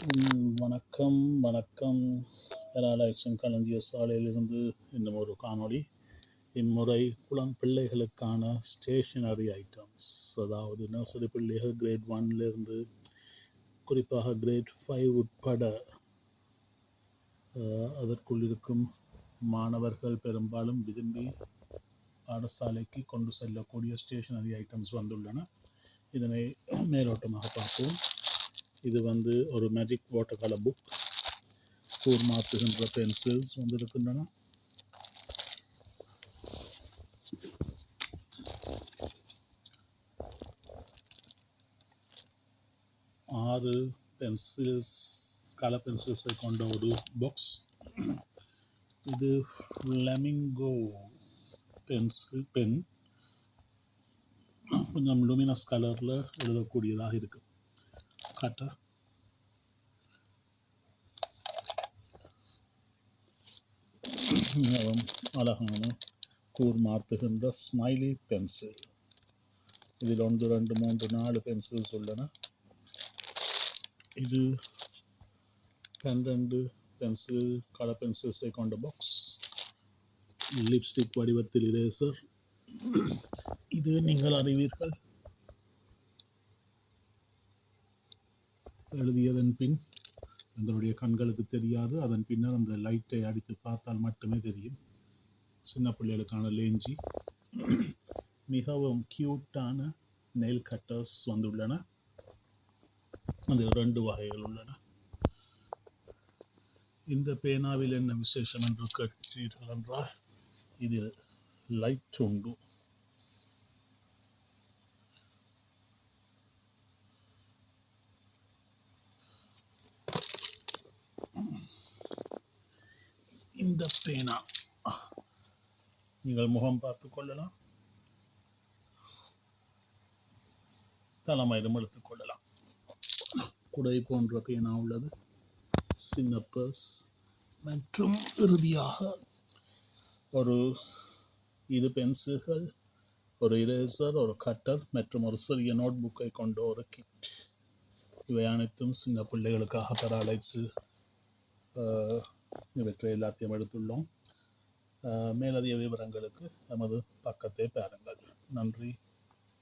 வணக்கம் வணக்கம். பேராலாய்ச்சம் கலந்திய சாலையிலிருந்து இன்னும் ஒரு காணொளி. இம்முறை குளம் பிள்ளைகளுக்கான ஸ்டேஷனரி ஐட்டம்ஸ். அதாவது நர்சரி பிள்ளைகள் கிரேட் ஒன்லேருந்து குறிப்பாக கிரேட் ஃபைவ் உட்பட அதற்குள் இருக்கும் மாணவர்கள் பெரும்பாலும் விரும்பி பாடசாலைக்கு கொண்டு செல்லக்கூடிய ஸ்டேஷனரி ஐட்டம்ஸ் வந்துள்ளன. இதனை மேலோட்டமாக பார்ப்போம். இது வந்து ஒரு மேஜிக் வாட்டர் கலர் புக் கூர் மாற்றுகின்ற பென்சில்ஸ் வந்திருக்கின்றன. ஆறு பென்சில்ஸ் கலர் பென்சில்ஸை கொண்ட ஒரு பாக்ஸ் இது ஃப்ளமிங்கோ பென்சில் பென் கொஞ்சம் லூமினஸ் கலரில் எழுதக்கூடியதாக இருக்கு. கட்டர் மிகவும் அழகான கூர் மாற்றுகின்ற ஸ்மைலி பென்சில் இதில் ஒன்று ரெண்டு மூன்று நாலு பென்சில்ஸ் உள்ளன. இது பன்னிரண்டு பென்சில் கலர் பென்சில்ஸை கொண்ட பாக்ஸ் லிப்ஸ்டிக் வடிவத்தில் இரேசர் இது நீங்கள் அறிவீர்கள். எழுதியதன் பின் எங்களுடைய கண்களுக்கு தெரியாது. அதன் பின்னர் அந்த லைட்டை அடித்து பார்த்தால் மட்டுமே தெரியும். சின்ன பிள்ளைகளுக்கான லேஞ்சி. மிகவும் கியூட்டான நெயில் கட்டர்ஸ் வந்துள்ளன. அது ரெண்டு வகைகள் உள்ளன. இந்த பேனாவில் என்ன விசேஷம் என்று கேட்டீர்கள் என்றால் இதில் லைட் உண்டு. இந்த பேனா. நீங்கள் முகம் பார்த்து கொள்ளலாம். தலைமையிலும் எடுத்துக் கொள்ளலாம். குடை போன்ற பேனா உள்ளது. சின்ன பர்ஸ் மற்றும் இறுதியாக ஒரு இரு பென்சில்கள் ஒரு இரேசர் ஒரு கட்டர் மற்றும் ஒரு சிறிய நோட் புக்கை கொண்ட ஒரு கிட் இவை அனைத்தும் சின்ன பிள்ளைகளுக்காக பராலைட்ஸு இவற்றை எல்லாத்தையும் எடுத்துள்ளோம். மேலதிக விவரங்களுக்கு நமது பக்கத்தை பாருங்கள். நன்றி.